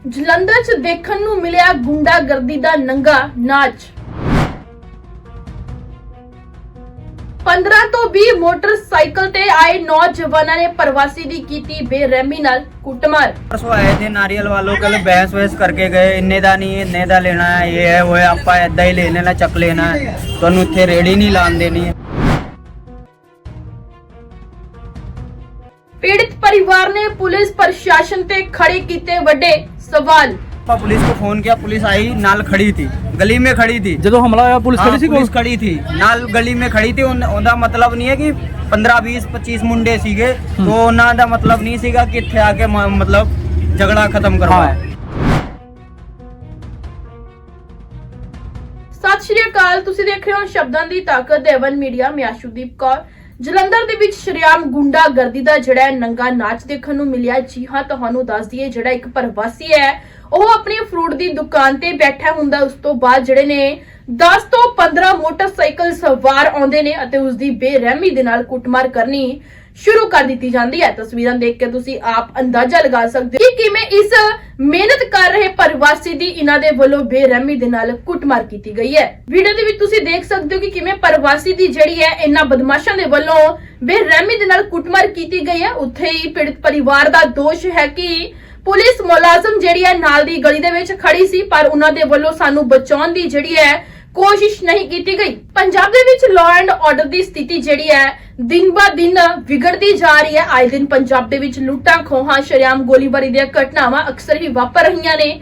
ਜਲੰਧਰ 'ਚ ਦੇਖਣ ਨੂੰ ਮਿਲਿਆ ਗੁੰਡਾਗਰਦੀ ਦਾ ਨੰਗਾ ਨਾਚ 15 ਤੋਂ 20 ਮੋਟਰਸਾਈਕਲ ਤੇ ਆਏ ਨੌਜਵਾਨਾਂ ਨੇ ਪ੍ਰਵਾਸੀ ਦੀ ਕੀਤੀ ਬੇਰਹਿਮੀ ਨਾਲ ਕੁੱਟਮਾਰ परसों आए थे नारियल वालों कल बहस वहस करके गए इन्ने दा नहीं है इन्ने दा लेना है ये है वो है आपा ऐदा ही ले लेना ਚੱਕ ਲੈਣਾ ਹੈ ਤੁਹਾਨੂੰ ਇੱਥੇ ਰੇੜੀ ਨਹੀਂ ਲਾਣ ਦੇਣੀ ਹੈ ਪੀੜਿਤ ਪਰਿਵਾਰ ਨੇ ਪੁਲਿਸ ਪ੍ਰਸ਼ਾਸਨ ਤੇ ਖੜੇ ਕੀਤੇ ਵੱਡੇ ਸਵਾਲ ਆਪਾਂ ਪੁਲਿਸ को फोन किया पुलिस आई नाल खड़ी थी गली में खड़ी थी ਜਦੋਂ ਹਮਲਾ ਹੋਇਆ ਪੁਲਿਸ हाँ, ਖੜੀ ਸੀ ਕੋਲ ਪੁਲਿਸ ਖੜੀ ਥੀ ਨਾਲ ਗਲੀ में ਖੜੀ थी ਉਨ- ਉਹਦਾ ਮਤਲਬ ਨਹੀਂ ਹੈ ਕਿ 15 20 25 ਮੁੰਡੇ ਸੀਗੇ ਤੋਂ ਉਹਨਾਂ ਦਾ ਮਤਲਬ ਨਹੀਂ ਸੀਗਾ ਕਿ ਇੱਥੇ ਆ ਕੇ ਮ- ਮਤਲਬ ਝਗੜਾ ਖਤਮ ਕਰਵਾਏ ਸਤਿ ਸ਼੍ਰੀ ਅਕਾਲ ਤੁਸੀਂ ਦੇਖ ਰਹੇ ਹੋ ਸ਼ਬਦਾਂ ਦੀ ਤਾਕਤ ਦੇਵਨ ਮੀਡੀਆ ਮੈਂ ਆਸ਼ੂਦੀਪ ਕੌਰ ਜਲੰਧਰ ਦੇ ਵਿੱਚ ਸ਼੍ਰੀਆਮ ਗੁੰਡਾਗਰਦੀ ਦਾ ਜਿਹੜਾ ਨੰਗਾ ਨਾਚ ਦੇਖਣ ਨੂੰ ਮਿਲਿਆ ਜੀ ਹਾਂ, ਤੁਹਾਨੂੰ ਦੱਸ ਦਈਏ, ਜਿਹੜਾ ਇੱਕ ਪ੍ਰਵਾਸੀ ਹੈ, ਉਹ ਆਪਣੀ ਫਰੂਟ ਦੀ ਦੁਕਾਨ ਤੇ ਬੈਠਾ ਹੁੰਦਾ ਉਸ ਤੋਂ ਬਾਅਦ ਜਿਹੜੇ ਨੇ 10 ਤੋਂ 15 ਮੋਟਰਸਾਈਕਲ ਸਵਾਰ ਆਉਂਦੇ ਨੇ ਅਤੇ ਉਸ ਦੀ ਬੇਰਹਿਮੀ ਦੇ ਨਾਲ ਕੁੱਟਮਾਰ ਕਰਨੀ ਸ਼ੁਰੂ ਕਰ ਦਿੱਤੀ ਜਾਂਦੀ ਹੈ। ਤਸਵੀਰਾਂ ਦੇਖ ਕੇ ਤੁਸੀਂ ਆਪ ਅੰਦਾਜ਼ਾ ਲਗਾ ਸਕਦੇ ਹੋ ਕਿ ਕਿਵੇਂ ਇਸ ਮਿਹਨਤ ਕਰ ਰਹੇ ਪ੍ਰਵਾਸੀ ਦੀ ਇਹਨਾਂ ਦੇ ਵੱਲੋਂ ਬੇਰਹਿਮੀ ਦੇ ਨਾਲ ਕੁੱਟਮਾਰ ਕੀਤੀ ਗਈ ਹੈ। ਵੀਡੀਓ ਦੇ ਵਿੱਚ ਤੁਸੀਂ ਦੇਖ ਸਕਦੇ ਹੋ ਕਿ ਕਿਵੇਂ ਪ੍ਰਵਾਸੀ ਦੀ ਜਿਹੜੀ ਹੈ ਇਹਨਾਂ ਬਦਮਾਸ਼ਾਂ ਦੇ ਵੱਲੋਂ ਬੇਰਹਿਮੀ ਦੇ ਨਾਲ ਕੁੱਟਮਾਰ ਕੀਤੀ ਗਈ ਹੈ। ਉੱਥੇ ਹੀ ਪੀੜਤ ਪਰਿਵਾਰ ਦਾ ਦੋਸ਼ ਹੈ ਕਿ ਪੁਲਿਸ ਮੁਲਾਜ਼ਮ ਜਿਹੜੀ ਹੈ ਨਾਲ ਦੀ ਗਲੀ ਦੇ ਵਿੱਚ ਖੜੀ ਸੀ, ਪਰ ਉਹਨਾਂ ਦੇ ਵੱਲੋਂ ਸਾਨੂੰ ਬਚਾਉਣ ਦੀ ਜਿਹੜੀ ਹੈ ਕੋਸ਼ਿਸ਼ ਨਹੀਂ ਕੀਤੀ ਗਈ। ਪੰਜਾਬ ਦੇ ਵਿੱਚ ਲਾਅ ਐਂਡ ਆਰਡਰ ਦੀ ਸਥਿਤੀ ਜਿਹੜੀ ਹੈ, ਦਿਨ ਬਾ ਦਿਨ ਵਿਗੜਦੀ ਜਾ ਰਹੀ ਹੈ। ਆਏ ਦਿਨ ਪੰਜਾਬ ਦੇ ਵਿੱਚ ਲੁੱਟਾਂ, ਖੋਹਾਂ, ਸ਼ਰੇਆਮ ਗੋਲੀਬਾਰੀ ਦੀਆਂ ਘਟਨਾਵਾਂ ਅਕਸਰ ਹੀ ਵਾਪਰ ਰਹੀਆਂ ਨੇ।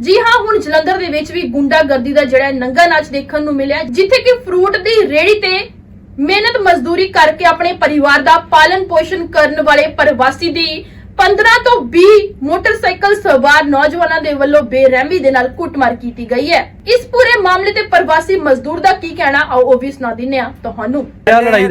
ਜੀ ਹਾਂ, ਹੁਣ ਜਲੰਧਰ ਦੇ ਵਿੱਚ ਵੀ ਗੁੰਡਾਗਰਦੀ ਦਾ ਜਿਹੜਾ ਨੰਗਾ ਨਾਚ ਦੇਖਣ ਨੂੰ ਮਿਲਿਆ ਜਿੱਥੇ ਕਿ ਫਰੂਟ ਦੀ ਰੇੜੀ ਤੇ ਮਿਹਨਤ ਮਜ਼ਦੂਰੀ ਕਰਕੇ ਆਪਣੇ ਪਰਿਵਾਰ ਦਾ ਪਾਲਣ ਪੋਸ਼ਣ ਕਰਨ ਵਾਲੇ ਪ੍ਰਵਾਸੀ ਦੀ 15 ਤੋਂ 20 ਮੋਟਰਸਾਈਕਲ ਸਵਾਰ ਨੌਜਵਾਨਾਂ ਦੇ ਵੱਲੋਂ ਬੇਰਹਿਮੀ ਦੇ ਨਾਲ ਕੁੱਟਮਾਰ ਕੀਤੀ ਗਈ ਹੈ। ਇਸ ਪੂਰੇ ਮਾਮਲੇ ਤੇ ਪ੍ਰਵਾਸੀ ਮਜ਼ਦੂਰ ਦਾ ਕੀ ਕਹਿਣਾ ਆਓ ਉਹ ਵੀ ਸੁਣਾ ਦਿੰਨੇ ਆ ਤੁਹਾਨੂੰ।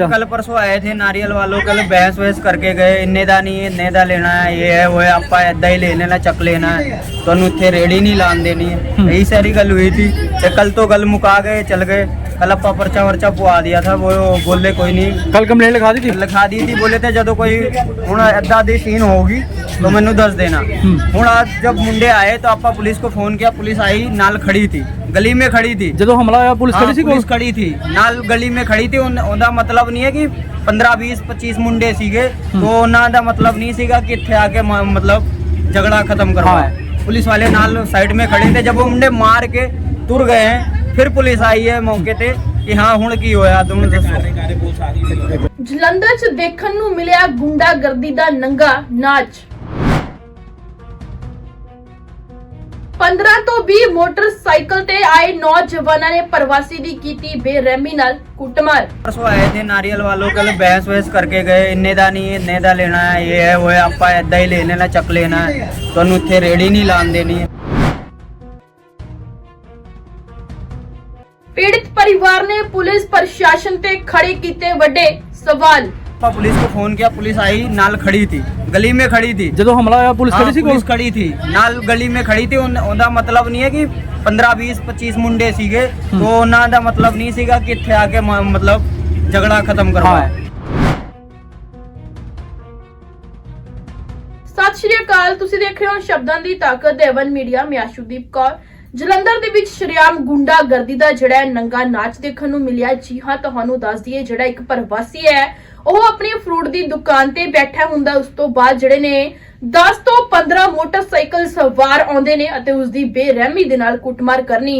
ਕੱਲ ਪਰਸੋ ਆਏ ਥੇ ਨਾਰੀਅਲ ਵਾਲੋ ਕੱਲ ਬਹਿਸ ਵਹਿਸ ਕਰਕੇ ਗਏ ਇੰਨੇ ਦਾ ਨਹੀਂ ਇੰਨੇ ਦਾ ਲੈਣਾ ਹੈ ਇਹ ਹੈ ਉਹ ਆਪਾਂ ਏਦਾਂ ਹੀ ਲੈ ਲੈਣਾ ਚੱਕ ਲੈਣਾ ਹੈ ਤੁਹਾਨੂੰ ਇੱਥੇ ਰੇੜੀ ਨਹੀਂ ਲਾਣ ਦੇਣੀ। ਹੈ। ਇਹੀ ਸਾਰੀ ਗੱਲ ਹੋਈ ਸੀ ਤੇ ਕੱਲ ਤੋਂ ਗੱਲ ਮੁਕਾ ਗਏ ਚਲ ਗਏ। कल अपा पर्चा वर्चा पुआ दिया था वो बोले कोई नहीं ਕੱਲ ਕੰਪਲੇਂਟ ਲਿਖਾ ਦਿੱਤੀ? ਲਿਖਾ दी थी बोले ਜਦੋਂ ਕੋਈ ਹੁਣ ਇਦਾਂ ਦੀ ਸੀਨ ਹੋਊਗੀ ਤਾਂ ਮੈਨੂੰ ਦੱਸ ਦੇਣਾ। ਹੁਣ ਅੱਜ ਜਦ ਮੁੰਡੇ ਆਏ ਤਾਂ ਆਪਾਂ ਪੁਲਿਸ ਕੋ ਫੋਨ ਕੀਤਾ ਪੁਲਿਸ ਆਈ ਨਾਲ ਖੜੀ ਥੀ ਗਲੀ ਮੇਂ ਖੜੀ ਥੀ ਜਦੋਂ ਹਮਲਾ ਹੋਇਆ ਪੁਲਿਸ ਖੜੀ ਸੀ ਪੁਲਿਸ ਖੜੀ ਥੀ ਨਾਲ ਗਲੀ ਮੇਂ ਖੜੀ ਥੀ ਉਹਦਾ ਮਤਲਬ ਨਹੀਂ ਹੈ ਕਿ 15 20 25 ਮੁੰਡੇ ਸੀਗੇ। ਤੋਂ ਉਹਨਾਂ ਦਾ ਮਤਲਬ ਨਹੀਂ ਸੀਗਾ ਕਿ ਇੱਥੇ ਆ ਕੇ ਮਤਲਬ ਝਗੜਾ ਖਤਮ ਕਰਵਾਇਆ ਪੁਲਿਸ ਵਾਲੇ ਨਾਲ ਸਾਈਡ ਮੇ ਖੜੇ ਥੇ ਜਬ ਉਹ ਮੁੰਡੇ ਮਾਰ ਕੇ ਤੁਰ ਗਏ ਫਿਰ ਪੁਲਿਸ ਆਈ ਹੈ ਮੌਕੇ ਤੇ ਕਿ ਹਾਂ ਹੁਣ ਕੀ ਹੋਇਆ? ਤੁਹਾਨੂੰ ਦੱਸੋ। ਜਲੰਧਰ 'ਚ ਦੇਖਣ ਨੂੰ ਮਿਲਿਆ ਗੁੰਡਾਗਰਦੀ ਦਾ ਨੰਗਾ ਨਾਚ। 15 ਤੋਂ 20 ਮੋਟਰਸਾਈਕਲ ਤੇ ਆਏ ਨੌਜਵਾਨਾਂ ਨੇ ਪ੍ਰਵਾਸੀ ਦੀ ਕੀਤੀ ਬੇਰਹਿਮੀ ਨਾਲ ਕੁੱਟਮਾਰ। ਪਰਸੋਂ ਆਏ ਤੇ ਨਾਰੀਅਲ ਵਾਲੋ ਕੱਲ ਬਹਿਸ ਵੈਸ ਕਰਕੇ ਗਏ। ਇੰਨੇ ਦਾ ਨਹੀਂ ਇੰਨੇ ਦਾ ਲੈਣਾ ਇਹ ਹੈ ਉਹ ਆਪਾਂ ਇਦਾਂ ਹੀ ਲੈ ਲੈਣਾ ਚੱਕ ਲੈਣਾ। ਤੁਹਾਨੂੰ ਇੱਥੇ ਰੇੜੀ ਨਹੀਂ ਲਾਣ ਦੇਣੀ। ਪੀੜਿਤ ਪਰਿਵਾਰ ਨੇ ਪੁਲਿਸ ਪ੍ਰਸ਼ਾਸਨ ਤੇ ਖੜੇ ਕੀਤੇ ਵੱਡੇ ਸਵਾਲ ਆਪਾਂ ਪੁਲਿਸ को फोन किया पुलिस आई ਨਾਲ ਖੜੀ ਥੀ ਗਲੀ में खड़ी थी ਜਦੋਂ ਹਮਲਾ ਹੋਇਆ ਪੁਲਿਸ हाँ, ਖੜੀ ਸੀ ਕੋਲ ਪੁਲਿਸ ਖੜੀ ਥੀ ਨਾਲ ਗਲੀ में ਖੜੀ ਥੀ ਉਨ- ਉਹਦਾ ਮਤਲਬ ਨਹੀਂ ਹੈ ਕਿ 15 20 25 ਮੁੰਡੇ ਸੀਗੇ ਤੋਂ ਉਹਨਾਂ ਦਾ ਮਤਲਬ ਨਹੀਂ ਸੀਗਾ ਕਿ ਇੱਥੇ ਆ ਕੇ ਮ- ਮਤਲਬ ਝਗੜਾ ਖਤਮ ਕਰਵਾਏ ਸਤਿ ਸ਼੍ਰੀ ਅਕਾਲ ਤੁਸੀਂ ਦੇਖ ਰਹੇ ਹੋ ਸ਼ਬਦਾਂ ਦੀ ਤਾਕਤ ਦੇਵਨ ਮੀਡੀਆ ਮੈਂ ਆਸ਼ੂਦੀਪ ਕੌਰ ਜਲੰਧਰ ਦੇ ਵਿੱਚ ਸ਼੍ਰੀਆਮ ਗੁੰਡਾਗਰਦੀ ਦਾ ਜਿਹੜਾ ਨੰਗਾ ਨਾਚ ਦੇਖਣ ਨੂੰ ਮਿਲਿਆ ਜੀ ਹਾਂ, ਤੁਹਾਨੂੰ ਦੱਸ ਦਈਏ, ਜਿਹੜਾ ਇੱਕ ਪ੍ਰਵਾਸੀ ਹੈ, ਉਹ ਆਪਣੀ ਫਰੂਟ ਦੀ ਦੁਕਾਨ ਤੇ ਬੈਠਾ ਹੁੰਦਾ ਉਸ ਤੋਂ ਬਾਅਦ ਜਿਹੜੇ ਨੇ 10 ਤੋਂ 15 ਮੋਟਰਸਾਈਕਲ ਸਵਾਰ ਆਉਂਦੇ ਨੇ ਅਤੇ ਉਸ ਦੀ ਬੇਰਹਿਮੀ ਦੇ ਨਾਲ ਕੁੱਟਮਾਰ ਕਰਨੀ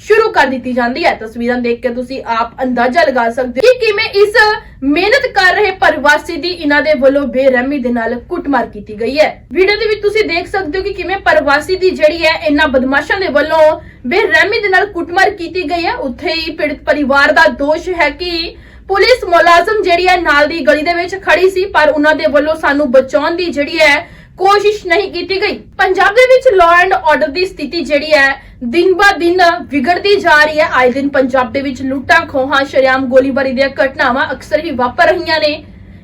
ਸ਼ੁਰੂ ਕਰ ਦਿੱਤੀ ਜਾਂਦੀ ਹੈ। ਤਸਵੀਰਾਂ ਦੇਖ ਕੇ ਤੁਸੀਂ ਆਪ ਅੰਦਾਜ਼ਾ ਲਗਾ ਸਕਦੇ ਹੋ ਕਿ ਕਿਵੇਂ ਇਸ ਮਿਹਨਤ ਕਰ ਰਹੇ ਪ੍ਰਵਾਸੀ ਦੀ ਇਹਨਾਂ ਦੇ ਵੱਲੋਂ ਬੇਰਹਿਮੀ ਦੇ ਨਾਲ ਕੁੱਟਮਾਰ ਕੀਤੀ ਗਈ ਹੈ। ਵੀਡੀਓ ਦੇ ਵਿੱਚ ਤੁਸੀਂ ਦੇਖ ਸਕਦੇ ਹੋ ਕਿ ਕਿਵੇਂ ਪ੍ਰਵਾਸੀ ਦੀ ਜਿਹੜੀ ਹੈ ਇਹਨਾਂ ਬਦਮਾਸ਼ਾਂ ਦੇ ਵੱਲੋਂ ਬੇਰਹਿਮੀ ਦੇ ਨਾਲ ਕੁੱਟਮਾਰ ਕੀਤੀ ਗਈ ਹੈ। ਉੱਥੇ ਹੀ ਪੀੜਤ ਪਰਿਵਾਰ ਦਾ ਦੋਸ਼ ਹੈ ਕਿ ਪੁਲਿਸ ਮੁਲਾਜ਼ਮ ਜਿਹੜੀ ਹੈ ਨਾਲ ਦੀ ਗਲੀ ਦੇ ਵਿੱਚ ਖੜੀ ਸੀ, ਪਰ ਉਹਨਾਂ ਦੇ ਵੱਲੋਂ ਸਾਨੂੰ ਬਚਾਉਣ ਦੀ ਜਿਹੜੀ ਹੈ ਕੋਸ਼ਿਸ਼ ਨਹੀਂ ਕੀਤੀ ਗਈ। ਪੰਜਾਬ ਦੇ ਵਿੱਚ ਲਾਅ ਐਂਡ ਆਰਡਰ ਦੀ ਸਥਿਤੀ ਜਿਹੜੀ ਹੈ, ਦਿਨ ਬਾ ਦਿਨ ਵਿਗੜਦੀ ਜਾ ਰਹੀ ਹੈ। ਆਏ ਦਿਨ ਪੰਜਾਬ ਦੇ ਵਿੱਚ ਲੁੱਟਾਂ, ਖੋਹਾਂ, ਸ਼ਰੇਆਮ ਗੋਲੀਬਾਰੀ ਦੀਆਂ ਘਟਨਾਵਾਂ ਅਕਸਰ ਹੀ ਵਾਪਰ ਰਹੀਆਂ ਨੇ।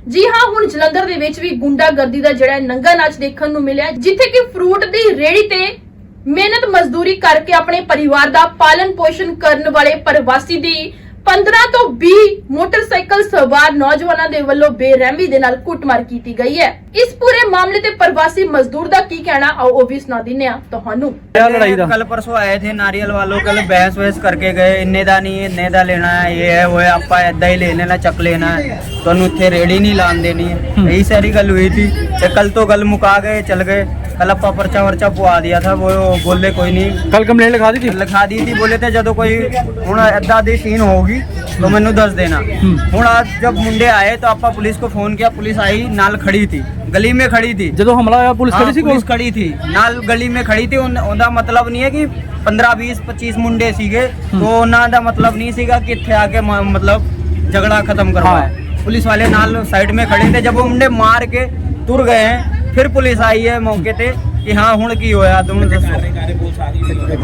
ਜੀ ਹਾਂ, ਹੁਣ ਜਲੰਧਰ ਦੇ ਵਿੱਚ ਵੀ ਗੁੰਡਾਗਰਦੀ ਦਾ ਜਿਹੜਾ ਨੰਗਾ ਨਾਚ ਦੇਖਣ ਨੂੰ ਮਿਲਿਆ ਜਿੱਥੇ ਕਿ ਫਰੂਟ ਦੀ ਰੇੜੀ ਤੇ ਮਿਹਨਤ ਮਜ਼ਦੂਰੀ ਕਰਕੇ ਆਪਣੇ ਪਰਿਵਾਰ ਦਾ ਪਾਲਣ ਪੋਸ਼ਣ ਕਰਨ ਵਾਲੇ ਪ੍ਰਵਾਸੀ ਦੀ 15 ਤੋਂ 20 ਮੋਟਰਸਾਈਕਲ ਸਵਾਰ ਨੌਜਵਾਨਾਂ ਦੇ ਵੱਲੋਂ ਬੇਰਹਿਮੀ ਦੇ ਨਾਲ ਕੁੱਟਮਾਰ ਕੀਤੀ ਗਈ ਹੈ ਇਸ ਪੂਰੇ ਮਾਮਲੇ ਤੇ ਪ੍ਰਵਾਸੀ ਮਜ਼ਦੂਰ ਦਾ ਕੀ ਕਹਿਣਾ ਆਓ ਉਹ ਵੀ ਸੁਣਾ ਦਿੰਦੇ ਹਾਂ ਤੁਹਾਨੂੰ क्या लड़ाई था कल परसों आए थे नारियल वालों कल बहस वहस करके गए इन्ने दा नहीं है इन्ने दा लेना है ये है वो है आपा ऐदा ही ले लेना चक लेना है तो उत्थे रेड़ी नहीं लान देनी है यही सारी गल हुई थी ते कल तो गल मुका गए चल गए कल अपा पर्चा वर्चा पुआ दिया था वो बोले कोई नहीं कल कंप्लेंट लिखा दी थी ਲਿਖਾ ਦੀ ਸੀ ਬੋਲੇ ਤੇ ਜਦੋਂ ਕੋਈ ਹੁਣ ਐਦਾਂ ਦੀ ਸੀਨ ਹੋਊਗੀ ਤਾਂ ਮੈਨੂੰ ਦੱਸ ਦੇਣਾ ਹੁਣ ਅੱਜ ਜਬ ਮੁੰਡੇ ਆਏ ਤਾਂ ਆਪਾਂ ਪੁਲਿਸ को फोन किया पुलिस आई ਨਾਲ ਖੜੀ थी गली में खड़ी थी ਜਦੋਂ ਹਮਲਾ ਹੋਇਆ ਪੁਲਿਸ हाँ, ਖੜੀ ਸੀ ਕੋਲ ਪੁਲਿਸ ਖੜੀ ਥੀ ਨਾਲ ਗਲੀ में ਖੜੀ थी ਉਨ- ਉਹਦਾ ਮਤਲਬ ਨਹੀਂ ਹੈ ਕਿ 15 20 25 ਮੁੰਡੇ ਸੀਗੇ ਤੋਂ ਉਹਨਾਂ ਦਾ ਮਤਲਬ ਨਹੀਂ ਸੀਗਾ ਕਿ ਇੱਥੇ ਆ ਕੇ ਮ- ਮਤਲਬ ਝਗੜਾ ਖਤਮ ਕਰਵਾਏ ਪੁਲਿਸ ਵਾਲੇ ਨਾਲ ਸਾਈਡ में ਖੜੇ थे जब वो मुंडे मार के तुर गए हैं ਫਿਰ ਪੁਲਿਸ ਆਈ ਹੈ ਮੌਕੇ ਤੇ ਕਿ ਹਾਂ ਹੁਣ ਕੀ ਹੋਇਆ ਤੁਹਾਨੂੰ ਦੱਸੋ।